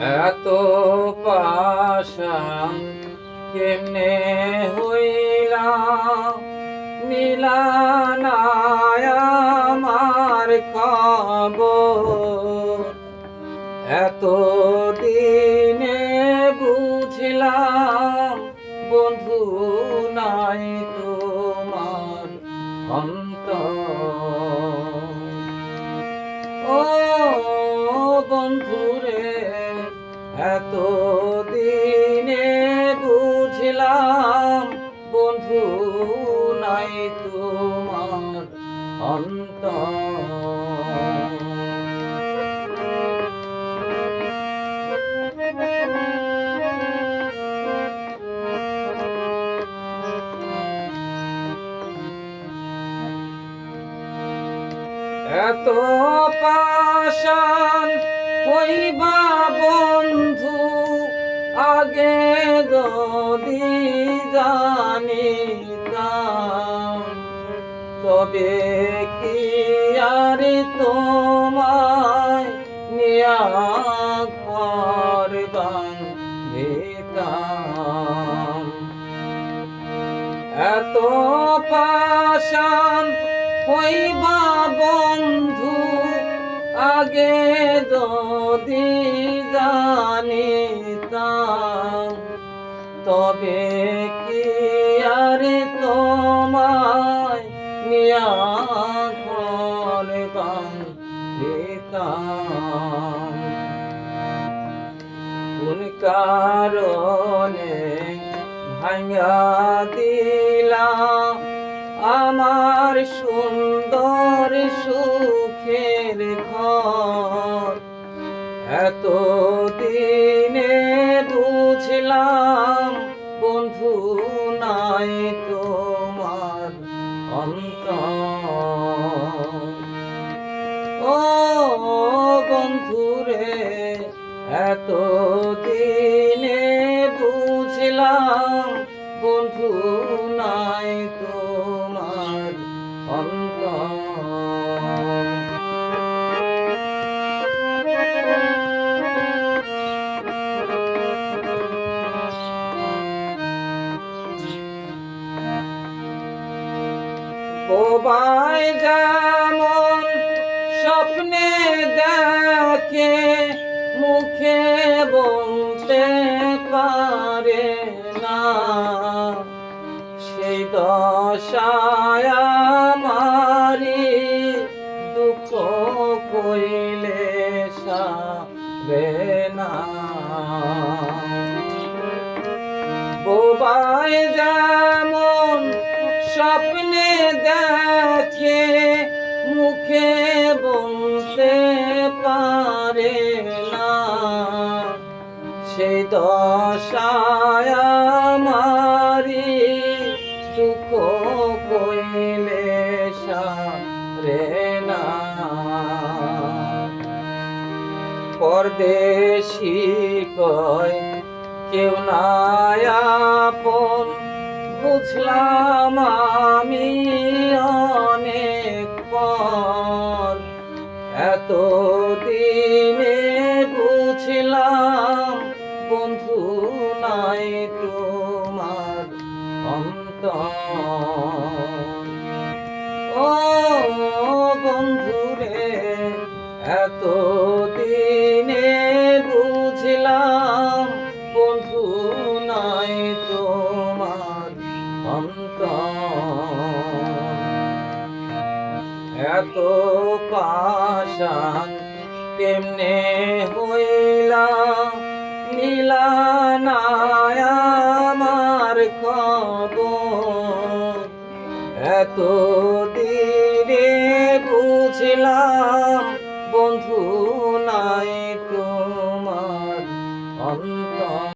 এত পাশান কেমনে হইলাম? মিলানায় আমার খবর। এত এত দিনে বুঝলাম বন্ধু নাই তোমার অন্তর। এত পাশান হইবা আগে যদি জানিতাম তবে কি আর তোমায় নিয়া ঘর বান্ধিতাম এত পাশান হইবা বন্ধু, আগে যদি জানিতাম তবে কি আর তোমায় নিয়া কোন কারণে ভাঙা দিলাম আমার সুন্দর সুখের ঘর? এত দিনে বুঝলাম বন্ধু নাই তোমার অন্ত ও বন্ধুরে এত দিনে বুঝলাম বন্ধু নাই তোমার অন্তর। বোবাই যেমন স্বপ্নে দেখে, মুখে বলতে পারে না। সেই দশায় মারি দুঃখ কইলে সাবে না। বোবাই যেমন স্বপ্নে দেখে মুখে বলতে পারে না। সেই দশায় মারি সুখ কইলে সারে না। পরদেশি কয়, কেউ নাই আপন বুঝলাম আমি অনেক পর এত দিনে বুঝলাম বন্ধু নাই তোমার অন্তর। ও বন্ধুরে এত এত পাশান কেমনে হইলা নীলানায় আমার খবর। এত